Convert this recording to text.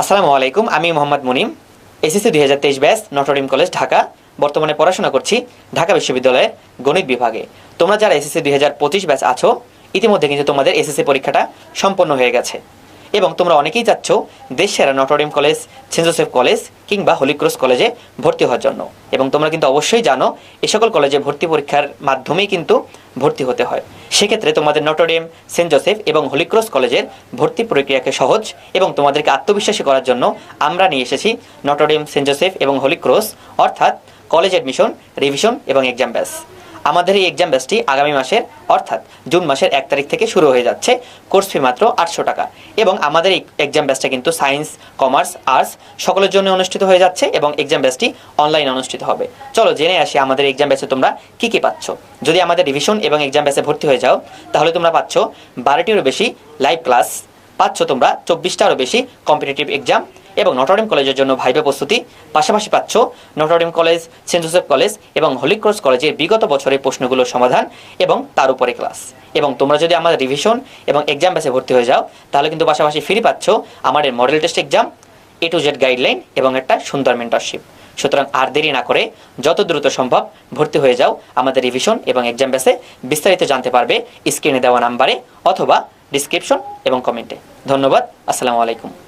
আসসালামু আলাইকুম, আমি মোহাম্মদ মুনিম, এসএসসি দুই হাজার তেইশ ব্যাস নটরিম কলেজ ঢাকা। বর্তমানে পড়াশোনা করছি ঢাকা বিশ্ববিদ্যালয়ের গণিত বিভাগে। তোমরা যারা এসএসসি দুই হাজার পঁচিশ ব্যাস আছো, ইতিমধ্যে কিন্তু তোমাদের এসএসসি পরীক্ষাটা সম্পন্ন হয়ে গেছে। এবং তোমরা অনেকেই চাচ্ছ দেশ সেরা Notre Dame college saint Joseph college কিংবা হলিক্রস কলেজে ভর্তি হওয়ার জন্য। এবং তোমরা কিন্তু অবশ্যই জানো, এ সকল কলেজে ভর্তি পরীক্ষার মাধ্যমেই কিন্তু ভর্তি হতে হয়। সেক্ষেত্রে তোমাদের নটরডেম সেন্ট জোসেফ এবং হলিক্রস কলেজের ভর্তি প্রক্রিয়াকে সহজ এবং তোমাদেরকে আত্মবিশ্বাসী করার জন্য আমরা নিয়ে এসেছি নটোডেম সেন্ট জোসেফ এবং হলিক্রস অর্থাৎ কলেজ অ্যাডমিশন, রিভিশন এবং এক্সাম ব্যাস আমাদের এই এক্সাম ব্যাচটি আগামী মাসের, অর্থাৎ জুন মাসের এক তারিখ থেকে শুরু হয়ে যাচ্ছে। কোর্স ফি মাত্র আটশো টাকা। এবং আমাদের এই এক্সাম ব্যাচটা কিন্তু সায়েন্স কমার্স আর্টস সকলের জন্য অনুষ্ঠিত হয়ে যাচ্ছে এবং এক্সাম ব্যাচটি অনলাইনে অনুষ্ঠিত হবে। চলো জেনে আসি আমাদের এক্সাম ব্যাচে তোমরা কী কী পাচ্ছ। যদি আমাদের রিভিশন এবং এক্সাম ব্যাচে ভর্তি হয়ে যাও, তাহলে তোমরা পাচ্ছ বারোটিরও বেশি লাইভ ক্লাস পাচ্ছ তোমরা চব্বিশটারও বেশি কম্পিটিটিভ এক্সাম এবং নটরডেম কলেজের জন্য ভাইবে প্রস্তুতি। পাশাপাশি পাচ্ছ Notre Dame college, saint Joseph college এবং হলিক্রস কলেজের বিগত বছরের প্রশ্নগুলোর সমাধান এবং তার উপরে ক্লাস। এবং তোমরা যদি আমাদের রিভিশন এবং এক্সাম ব্যাচে ভর্তি হয়ে যাও, তাহলে কিন্তু পাশাপাশি ফ্রি পাচ্ছ আমাদের model test exam A to Z guideline এবং একটা সুন্দর মেন্টরশিপ সুতরাং আর দেরি না করে যত দ্রুত সম্ভব ভর্তি হয়ে যাও আমাদের রিভিশন এবং এক্সাম ব্যাচে বিস্তারিত জানতে পারবে স্ক্রিনে দেওয়া নাম্বারে অথবা ডিসক্রিপশন এবং কমেন্টে ধন্যবাদ, আসসালামু আলাইকুম।